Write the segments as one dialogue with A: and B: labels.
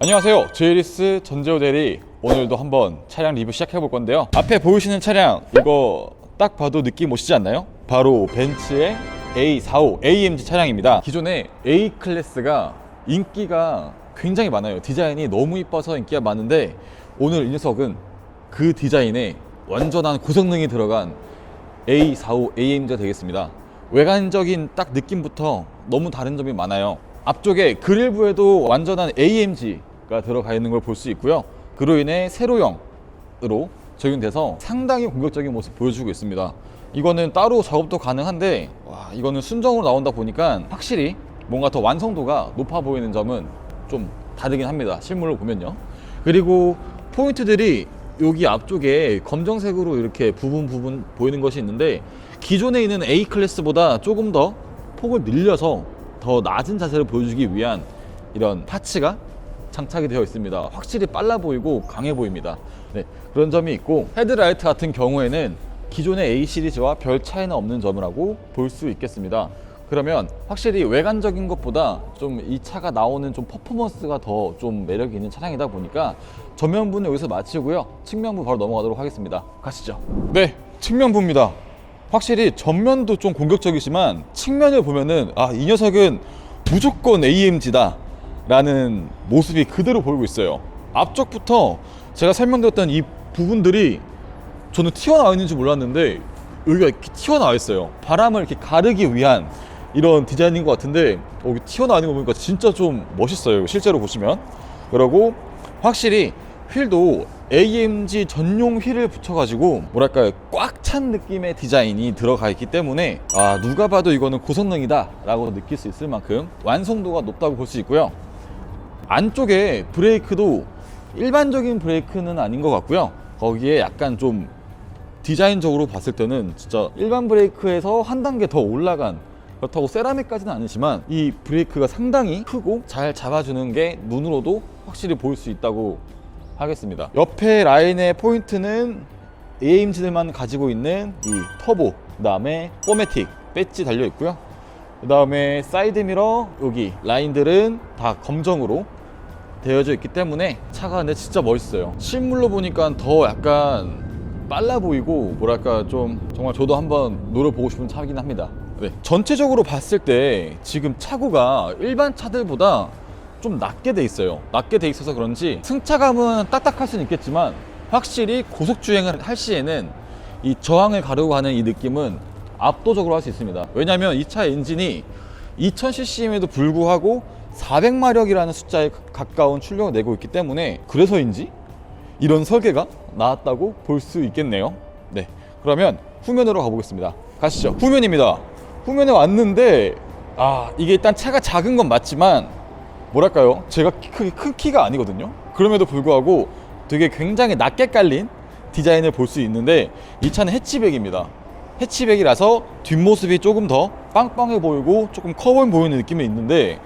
A: 안녕하세요 제이리스 전재호 대리 오늘도 한번 차량 리뷰 시작해 볼 건데요 앞에 보이시는 차량 이거 딱 봐도 느낌 오시지 않나요? 바로 벤츠의 A45 AMG 차량입니다 기존에 A 클래스가 인기가 굉장히 많아요 디자인이 너무 이뻐서 인기가 많은데 오늘 이 녀석은 그 디자인에 완전한 고성능이 들어간 A45 AMG가 되겠습니다. 외관적인 딱 느낌부터 너무 다른 점이 많아요. 앞쪽에 그릴부에도 완전한 AMG 가 들어가 있는 걸 볼 수 있고요. 그로 인해 세로형으로 적용돼서 상당히 공격적인 모습 보여주고 있습니다. 이거는 따로 작업도 가능한데 와, 이거는 순정으로 나온다 보니까 확실히 뭔가 더 완성도가 높아 보이는 점은 좀 다르긴 합니다. 실물로 보면요. 그리고 포인트들이 여기 앞쪽에 검정색으로 이렇게 부분 부분 보이는 것이 있는데 기존에 있는 A 클래스보다 조금 더 폭을 늘려서 더 낮은 자세를 보여주기 위한 이런 파츠가 장착이 되어 있습니다. 확실히 빨라 보이고 강해 보입니다. 네, 그런 점이 있고 헤드라이트 같은 경우에는 기존의 A 시리즈와 별 차이는 없는 점이라고 볼 수 있겠습니다. 그러면 확실히 외관적인 것보다 좀 이 차가 나오는 좀 퍼포먼스가 더 좀 매력이 있는 차량이다 보니까 전면부는 여기서 마치고요. 측면부 바로 넘어가도록 하겠습니다. 가시죠. 네, 측면부입니다. 확실히 전면도 좀 공격적이지만 측면을 보면은 아, 이 녀석은 무조건 AMG다 라는 모습이 그대로 보이고 있어요. 앞쪽부터 제가 설명드렸던 이 부분들이 저는 튀어나와 있는지 몰랐는데 여기가 이렇게 튀어나와 있어요. 바람을 이렇게 가르기 위한 이런 디자인인 것 같은데 여기 튀어나와 있는 거 보니까 진짜 좀 멋있어요. 실제로 보시면. 그리고 확실히 휠도 AMG 전용 휠을 붙여가지고 뭐랄까요 꽉 찬 느낌의 디자인이 들어가 있기 때문에 아 누가 봐도 이거는 고성능이다 라고 느낄 수 있을 만큼 완성도가 높다고 볼 수 있고요 안쪽에 브레이크도 일반적인 브레이크는 아닌 것 같고요. 거기에 약간 좀 디자인적으로 봤을 때는 진짜 일반 브레이크에서 한 단계 더 올라간 그렇다고 세라믹까지는 아니지만 이 브레이크가 상당히 크고 잘 잡아주는 게 눈으로도 확실히 보일 수 있다고 하겠습니다. 옆에 라인의 포인트는 AMG들만 가지고 있는 이 터보, 그 다음에 포매틱 배지 달려 있고요. 그 다음에 사이드 미러 여기 라인들은 다 검정으로 되어져 있기 때문에 차가 근데 진짜 멋있어요. 실물로 보니까 더 약간 빨라 보이고 뭐랄까 좀 정말 저도 한번 노려보고 싶은 차긴 합니다. 네. 전체적으로 봤을 때 지금 차고가 일반 차들보다 좀 낮게 돼 있어요. 낮게 돼 있어서 그런지 승차감은 딱딱할 수는 있겠지만 확실히 고속 주행을 할 시에는 이 저항을 가르고 가는 이 느낌은 압도적으로 할 수 있습니다. 왜냐하면 이 차 엔진이 2000cc임에도 불구하고 400마력이라는 숫자에 가까운 출력을 내고 있기 때문에 그래서인지 이런 설계가 나왔다고 볼 수 있겠네요. 네. 그러면 후면으로 가보겠습니다. 가시죠. 후면입니다. 후면에 왔는데 아 이게 일단 차가 작은 건 맞지만 뭐랄까요? 제가 키- 크게 큰 키가 아니거든요. 그럼에도 불구하고 되게 굉장히 낮게 깔린 디자인을 볼 수 있는데 이 차는 해치백입니다. 해치백이라서 뒷모습이 조금 더 빵빵해 보이고 조금 커 보이는 느낌이 있는데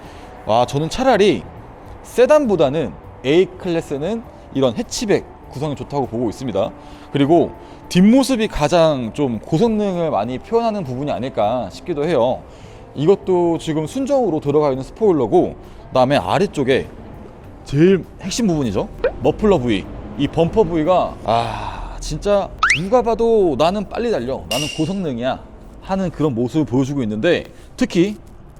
A: 와 저는 차라리 세단보다는 A 클래스는 이런 해치백 구성이 좋다고 보고 있습니다. 그리고 뒷모습이 가장 좀 고성능을 많이 표현하는 부분이 아닐까 싶기도 해요. 이것도 지금 순정으로 들어가 있는 스포일러고 그다음에 아래쪽에 제일 핵심 부분이죠. 머플러 부위. 이 범퍼 부위가 아 진짜 누가 봐도 나는 빨리 달려. 나는 고성능이야. 하는 그런 모습을 보여주고 있는데 특히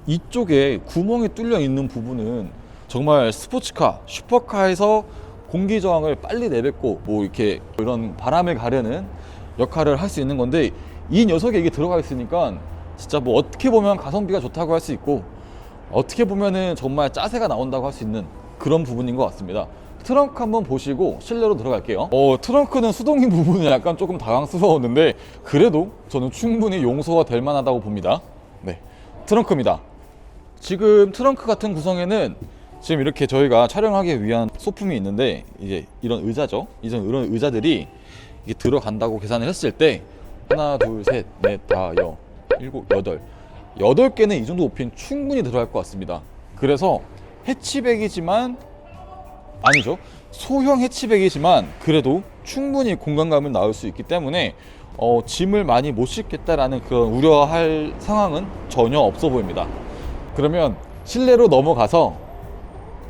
A: 이쪽에 구멍이 뚫려 있는 부분은 정말 스포츠카, 슈퍼카에서 공기 저항을 빨리 내뱉고 뭐 이렇게 이런 바람을 가르는 역할을 할 수 있는 건데 이 녀석에 이게 들어가 있으니까 진짜 뭐 어떻게 보면 가성비가 좋다고 할 수 있고 어떻게 보면은 정말 짜세가 나온다고 할 수 있는 그런 부분인 것 같습니다. 트렁크 한번 보시고 실내로 들어갈게요. 어, 트렁크는 수동인 부분이 약간 조금 당황스러웠는데 그래도 저는 충분히 용서가 될 만하다고 봅니다. 네, 트렁크입니다. 지금 트렁크 같은 구성에는 지금 이렇게 저희가 촬영하기 위한 소품이 있는데 이제 이런 의자죠. 이런 이런 의자들이 이게 들어간다고 계산을 했을 때 하나, 둘, 셋, 넷, 다, 여, 일곱, 여덟 여덟 개는 이 정도 높이는 충분히 들어갈 것 같습니다. 그래서 해치백이지만 아니죠. 소형 해치백이지만 그래도 충분히 공간감을 낳을 수 있기 때문에 어, 짐을 많이 못 싣겠다라는 그런 우려할 상황은 전혀 없어 보입니다. 그러면 실내로 넘어가서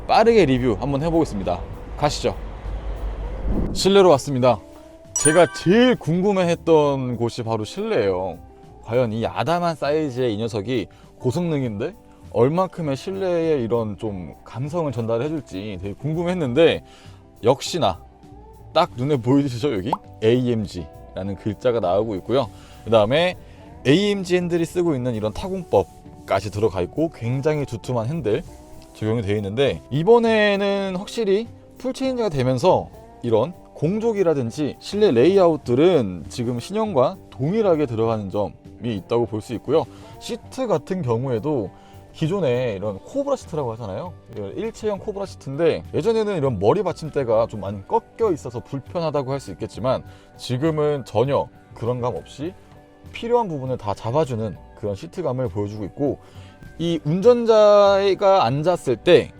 A: 빠르게 리뷰 한번 해보겠습니다. 가시죠. 실내로 왔습니다. 제가 제일 궁금해했던 곳이 바로 실내예요. 과연 이 아담한 사이즈의 이 녀석이 고성능인데 얼만큼의 실내에 이런 좀 감성을 전달해줄지 되게 궁금했는데 역시나 딱 눈에 보이시죠 여기 AMG라는 글자가 나오고 있고요. 그 다음에 AMG 핸들이 쓰고 있는 이런 타공법 까지 들어가 있고 굉장히 두툼한 핸들 적용이 되어 있는데 이번에는 확실히 풀체인지가 되면서 이런 공족이라든지 실내 레이아웃들은 지금 신형과 동일하게 들어가는 점이 있다고 볼 수 있고요. 시트 같은 경우에도 기존에 이런 코브라 시트라고 하잖아요. 이런 일체형 코브라 시트인데 예전에는 이런 머리 받침대가 좀 많이 꺾여 있어서 불편하다고 할 수 있겠지만 지금은 전혀 그런 감 없이 필요한 부분을 다 잡아주는 그런 시트감을 보여주고 있고 이 운전자가 앉았을 때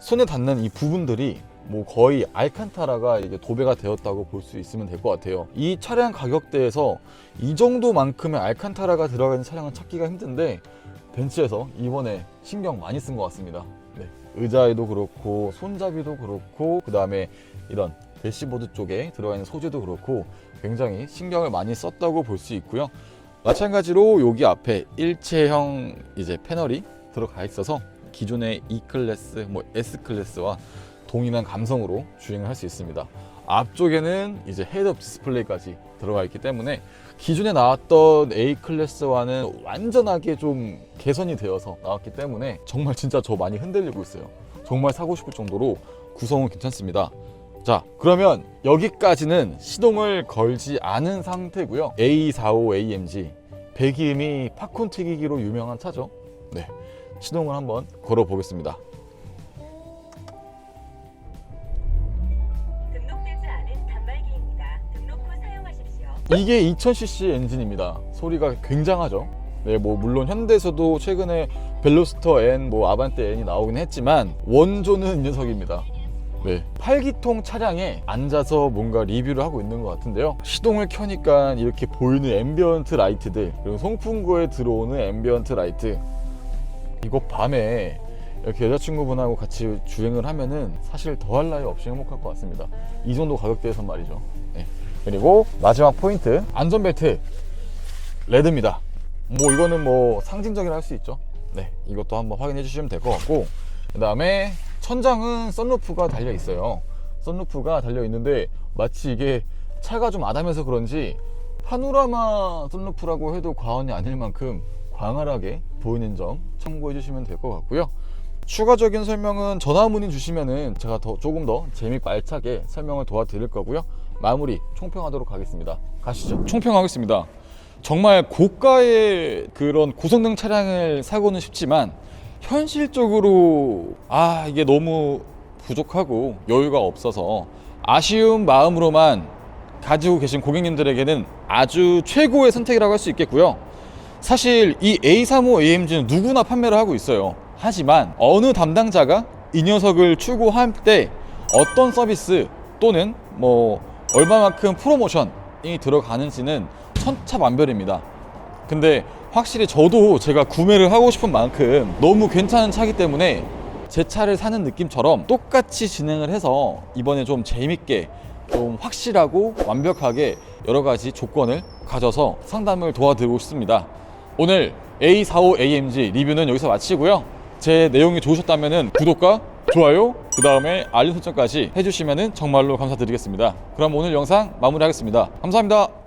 A: 손에 닿는 이 부분들이 뭐 거의 알칸타라가 이게 도배가 되었다고 볼 수 있으면 될 것 같아요. 이 차량 가격대에서 이 정도만큼의 알칸타라가 들어가 있는 차량은 찾기가 힘든데 벤츠에서 이번에 신경 많이 쓴 것 같습니다. 네. 의자에도 그렇고 손잡이도 그렇고 그 다음에 이런 대시보드 쪽에 들어가 있는 소재도 그렇고 굉장히 신경을 많이 썼다고 볼 수 있고요. 마찬가지로 여기 앞에 일체형 이제 패널이 들어가 있어서 기존의 E 클래스, 뭐 S 클래스와 동일한 감성으로 주행을 할 수 있습니다. 앞쪽에는 이제 헤드업 디스플레이까지 들어가 있기 때문에 기존에 나왔던 A 클래스와는 완전하게 좀 개선이 되어서 나왔기 때문에 정말 진짜 저 많이 흔들리고 있어요. 정말 사고 싶을 정도로 구성은 괜찮습니다. 자, 그러면 여기까지는 시동을 걸지 않은 상태고요. A45 AMG 배기음이 팝콘 튀기기로 유명한 차죠. 네, 시동을 한번 걸어 보겠습니다. 이게 2000cc 엔진입니다. 소리가 굉장하죠. 네, 뭐 물론 현대에서도 최근에 벨로스터 N, 뭐 아반떼 N이 나오긴 했지만 원조는 이 녀석입니다. 네, 8기통 차량에 앉아서 뭔가 리뷰를 하고 있는 것 같은데요. 시동을 켜니까 이렇게 보이는 앰비언트 라이트들 그리고 송풍구에 들어오는 앰비언트 라이트 이거 밤에 이렇게 여자친구분하고 같이 주행을 하면은 사실 더할 나위 없이 행복할 것 같습니다. 이 정도 가격대에선 말이죠. 네. 그리고 마지막 포인트 안전벨트 레드입니다. 뭐 이거는 뭐 상징적이라 할 수 있죠. 네, 이것도 한번 확인해 주시면 될 것 같고 그 다음에 천장은 썬루프가 달려 있어요. 썬루프가 달려 있는데 마치 이게 차가 좀 아담해서 그런지 파노라마 썬루프라고 해도 과언이 아닐 만큼 광활하게 보이는 점 참고해 주시면 될 것 같고요. 추가적인 설명은 전화 문의 주시면은 제가 더 조금 더 재밌고 알차게 설명을 도와드릴 거고요. 마무리 총평하도록 하겠습니다. 가시죠. 총평하겠습니다. 정말 고가의 그런 고성능 차량을 사고는 싶지만 현실적으로 아 이게 너무 부족하고 여유가 없어서 아쉬운 마음으로만 가지고 계신 고객님들에게는 아주 최고의 선택이라고 할 수 있겠고요. 사실 이 A35 AMG는 누구나 판매를 하고 있어요. 하지만 어느 담당자가 이 녀석을 출고할 때 어떤 서비스 또는 뭐 얼마만큼 프로모션이 들어가는지는 천차만별입니다. 근데 확실히 저도 제가 구매를 하고 싶은 만큼 너무 괜찮은 차기 때문에 제 차를 사는 느낌처럼 똑같이 진행을 해서 이번에 좀 재밌게 좀 확실하고 완벽하게 여러 가지 조건을 가져서 상담을 도와드리고 싶습니다. 오늘 A45 AMG 리뷰는 여기서 마치고요. 제 내용이 좋으셨다면 구독과 좋아요, 그 다음에 알림 설정까지 해주시면 정말로 감사드리겠습니다. 그럼 오늘 영상 마무리하겠습니다. 감사합니다.